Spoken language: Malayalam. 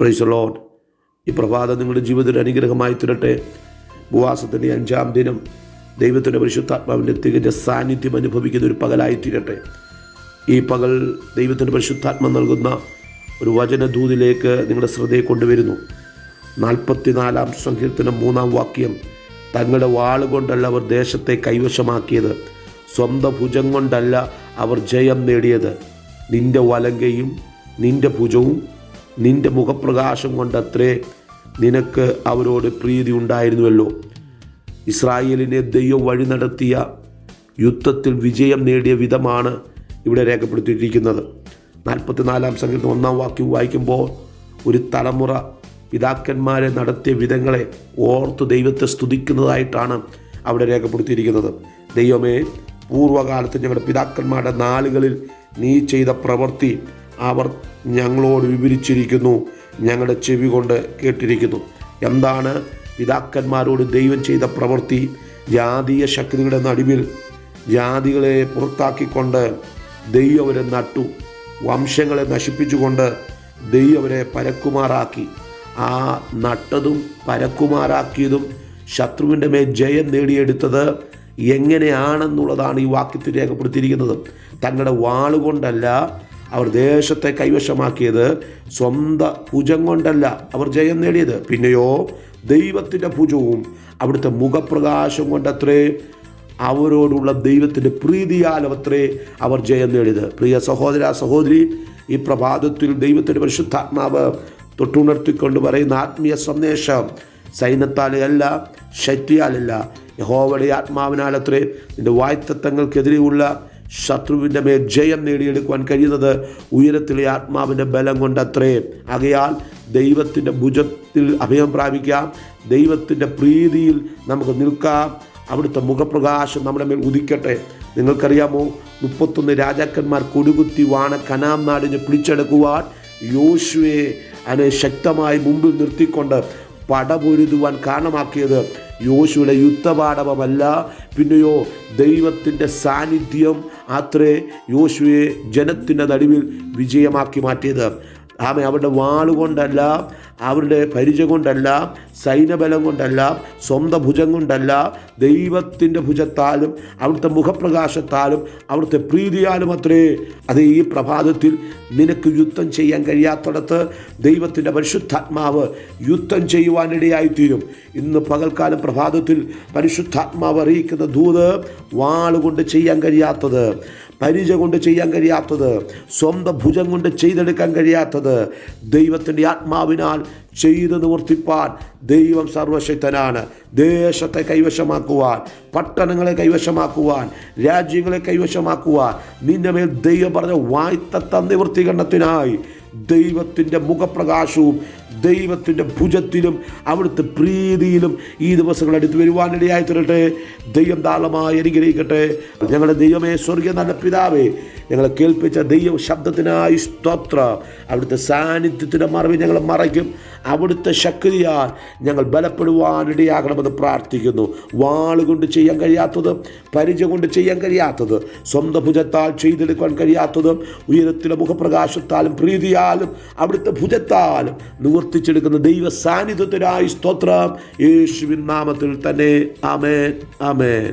പ്രൈസലോൺ ഈ പ്രഭാതം നിങ്ങളുടെ ജീവിതത്തിൽ അനുഗ്രഹമായി തീരട്ടെ. ഉപവാസത്തിന്റെ അഞ്ചാം ദിനം ദൈവത്തിന്റെ പരിശുദ്ധാത്മാവിന്റെ തികഞ്ഞ സാന്നിധ്യം അനുഭവിക്കുന്ന ഒരു പകലായി തീരട്ടെ. ഈ പകൽ ദൈവത്തിന്റെ പരിശുദ്ധാത്മ നൽകുന്ന ഒരു വചനദൂതിലേക്ക് നിങ്ങളുടെ ശ്രദ്ധയെ കൊണ്ടുവരുന്നു. നാൽപ്പത്തിനാലാം സങ്കീർത്തനം മൂന്നാം വാക്യം തങ്ങളുടെ വാളുകൊണ്ടല്ല അവർ ദേശത്തെ കൈവശമാക്കിയത് സ്വന്തം ഭുജം കൊണ്ടല്ല അവർ ജയം നേടിയത്. നിന്റെ വലങ്കയും നിന്റെ ഭുജവും നിന്റെ മുഖപ്രകാശം കൊണ്ടത്രേ നിനക്ക് അവരോട് പ്രീതി ഉണ്ടായിരുന്നുവല്ലോ. ഇസ്രായേലിനെ ദൈവം വഴി നടത്തിയ യുദ്ധത്തിൽ വിജയം നേടിയ വിധമാണ് ഇവിടെ രേഖപ്പെടുത്തിയിരിക്കുന്നത് നാൽപ്പത്തിനാലാം സംഘത്തിൽ ഒന്നാം വാക്യം വായിക്കുമ്പോൾ ഒരു തലമുറ പിതാക്കന്മാരെ നടത്തിയ വിധങ്ങളെ ഓർത്ത് ദൈവത്തെ സ്തുതിക്കുന്നതായിട്ടാണ് അവിടെ രേഖപ്പെടുത്തിയിരിക്കുന്നത്. ദൈവമേ പൂർവകാലത്ത് ഞങ്ങളുടെ പിതാക്കന്മാരുടെ നാളുകളിൽ നീ ചെയ്ത പ്രവൃത്തി അവർ ഞങ്ങളോട് വിവരിച്ചിരിക്കുന്നു. ഞങ്ങളുടെ ചെവി കൊണ്ട് കേട്ടിരിക്കുന്നു. എന്താണ്? പിതാക്കന്മാരോട് ദൈവം ചെയ്ത പ്രവൃത്തി. ജാതീയ ശക്തികളുടെ നടുവിൽ ജാതികളെ പുറത്താക്കിക്കൊണ്ട് ദൈവം അവരെ നട്ടു. വംശങ്ങളെ നശിപ്പിച്ചുകൊണ്ട് ദൈവം അവരെ പരക്കുമാറാക്കി. ആ നട്ടതും പരക്കുമാറാക്കിയതും ശത്രുവിന്റെ മേൽ ജയം നേടിയെടുത്തത് എങ്ങനെയാണെന്നുള്ളതാണ് ഈ വാക്യത്തിൽ രേഖപ്പെടുത്തിയിരിക്കുന്നത്. തങ്ങളുടെ വാളുകൊണ്ടല്ല അവർ ദേശത്തെ കൈവശമാക്കിയത് സ്വന്തം ഭുജം കൊണ്ടല്ല അവർ ജയം നേടിയത്. പിന്നെയോ ദൈവത്തിന്റെ ഭുജവും അവിടുത്തെ മുഖപ്രകാശം കൊണ്ടത്രേ അവരോടുള്ള ദൈവത്തിന്റെ പ്രീതിയാലവത്രേ അവർ ജയം നേടിയത്. പ്രിയ സഹോദര സഹോദരി ഈ പ്രഭാതത്തിൽ ദൈവത്തിന്റെ പരിശുദ്ധാത്മാവ് തൊട്ടുണർത്തിക്കൊണ്ട് പറയുന്ന ആത്മീയ സന്ദേശം സൈന്യത്താലല്ല ശക്തിയാലല്ല. യഹോവയുടെ ആത്മാവിനാലത്രേ നിന്റെ വായ്ത്തത്വങ്ങൾക്കെതിരെയുള്ള ശത്രുവിന്റെ മേൽ ജയം നേടിയെടുക്കുവാൻ കഴിയുന്നത് ഉയരത്തിലെ ആത്മാവിന്റെ ബലം കൊണ്ടത്രേ. ആകയാൽ ദൈവത്തിന്റെ ഭുജത്തിൽ അഭയം പ്രാപിക്കാം. ദൈവത്തിന്റെ പ്രീതിയിൽ നമുക്ക് നിൽക്കാം. അവിടുത്തെ മുഖപ്രകാശം നമ്മുടെ മേൽ ഉദിക്കട്ടെ. നിങ്ങൾക്കറിയാമോ? മുപ്പത്തൊന്ന് രാജാക്കന്മാർ കൊടുകുത്തി വാണ കനാം നാടിനെ പിടിച്ചെടുക്കുവാൻ യോശുവെ അതിനെ ശക്തമായി മുമ്പിൽ നിർത്തിക്കൊണ്ട് പടപൊരുതുവാൻ കാരണമാക്കിയത്. യോശുവിടെ യുദ്ധപാടവമല്ല പിന്നെയോ ദൈവത്തിന്റെ സാന്നിധ്യം അത്രേ യോശുവെ ജനത്തിന്റെ നടുവിൽ വിജയമാക്കി മാറ്റിയത്. ആമേ അവരുടെ വാളുകൊണ്ടല്ല അവരുടെ പരിചയം കൊണ്ടല്ല സൈന്യബലം കൊണ്ടല്ല സ്വന്തം ഭുജം കൊണ്ടല്ല ദൈവത്തിന്റെ ഭുജത്താലും അവിടുത്തെ മുഖപ്രകാശത്താലും അവിടുത്തെ പ്രീതിയാലും അത്രേ. അത് ഈ പ്രഭാതത്തിൽ നിനക്ക് യുദ്ധം ചെയ്യാൻ കഴിയാത്തടത്ത് ദൈവത്തിന്റെ പരിശുദ്ധാത്മാവ് യുദ്ധം ചെയ്യുവാനിടയായിത്തീരും ഇന്ന് പകൽക്കാലം പ്രഭാതത്തിൽ പരിശുദ്ധാത്മാവ് അറിയിക്കുന്ന ദൂത് വാളുകൊണ്ട് ചെയ്യാൻ കഴിയാത്തത് പരിച കൊണ്ട് ചെയ്യാൻ കഴിയാത്തത് സ്വന്തം ഭുജം കൊണ്ട് ചെയ്തെടുക്കാൻ കഴിയാത്തത് ദൈവത്തിന്റെ ആത്മാവിനാൽ ചെയ്ത് നിവർത്തിപ്പാൻ ദൈവം സർവശക്തനാണ്. ദേശത്തെ കൈവശമാക്കുവാൻ പട്ടണങ്ങളെ കൈവശമാക്കുവാൻ രാജ്യങ്ങളെ കൈവശമാക്കുവാൻ നിന്റെ മേൽ ദൈവം പറഞ്ഞ വായ്ത്തത്ത നിവൃത്തികരണത്തിനായി ദൈവത്തിന്റെ മുഖപ്രകാശവും ദൈവത്തിന്റെ ഭുജത്തിലും അവിടുത്തെ പ്രീതിയിലും ഈ ദിവസങ്ങൾ അടുത്ത് വരുവാനിടയായി തീരട്ടെ. ദൈവം താളമായി അനുഗ്രഹിക്കട്ടെ. ഞങ്ങളുടെ ദൈവമേ സ്വർഗീയ നല്ല പിതാവേ ഞങ്ങളെ കേൾപ്പിച്ച ദൈവ ശബ്ദത്തിനായി സ്തോത്ര. അവിടുത്തെ സാന്നിധ്യത്തിന്റെ മറവി ഞങ്ങൾ മറയ്ക്കും. അവിടുത്തെ ശക്തിയാൽ ഞങ്ങൾ ബലപ്പെടുവാനിടയാകണമെന്ന് പ്രാർത്ഥിക്കുന്നു. വാളുകൊണ്ട് ചെയ്യാൻ കഴിയാത്തത് പരിചയം കൊണ്ട് ചെയ്യാൻ കഴിയാത്തത് സ്വന്തം ഭുജത്താൽ ചെയ്തെടുക്കാൻ കഴിയാത്തതും ഉയരത്തിലെ മുഖപ്രകാശത്താലും പ്രീതിയാലും അവിടുത്തെ ഭുജത്താലും നിവർത്തിച്ചെടുക്കുന്ന ദൈവ സാന്നിധ്യത്തിനായി സ്തോത്രം. യേശുവിൻ നാമത്തിൽ തന്നെ. അമേൻ ആമേൻ.